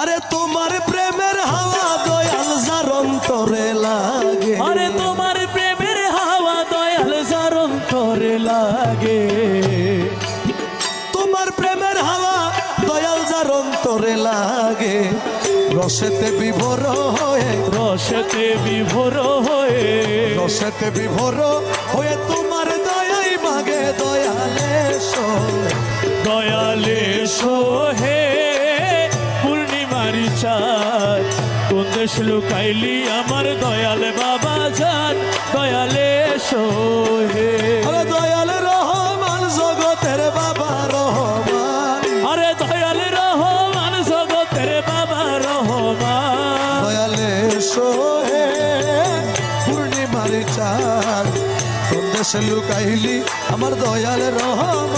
আরে তোমার প্রেমের হাওয়া দয়াল যার অন্তরে লাগে। আরে তোমার প্রেমের হাওয়া দয়াল যার অন্তরে লাগে। তোমার প্রেমের হাওয়া দয়াল যার অন্তরে লাগে। রসেতে বিভোর হয়ে রসেতে বিভোর হয়ে রসেতে বিভোর হয়ে তোমার দয়াই মাগে দয়ালে সয়। দয়ালে সোহে পূর্ণিমারি কোন দেশ লুকাইলি আমার দয়াল বাবা যান দয়ালে সোহে আরে দয়াল রহমান জগতের বাবা রহমান। আরে দয়াল রহমান জগতের বাবা রহমান। দয়ালে সোহে পূর্ণিমার চাঁদ। সন্দেশে লুকাইলি আমার দয়াল রহমান?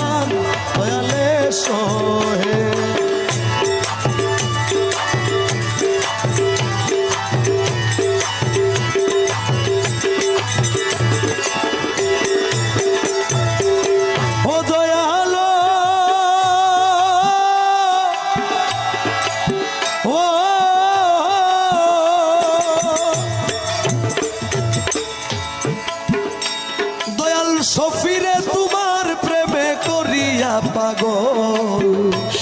সফিরে তোমার প্রেমে করিয়া পাগল।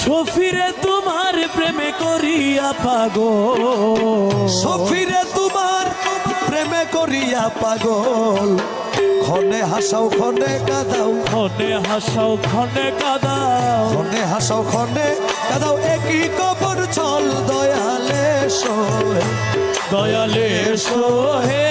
সফিরে তোমার প্রেমে করিয়া পাগো সফিরে তোমার প্রেমে করিয়া পাগল। ক্ষণে হাসাও ক্ষণে কাদাও। ক্ষণে হাসাও ক্ষণে কাদাও। ক্ষণে হাসাও ক্ষণে কাদাও একই কবর চল দয়ালে সয় দয়ালে সোহে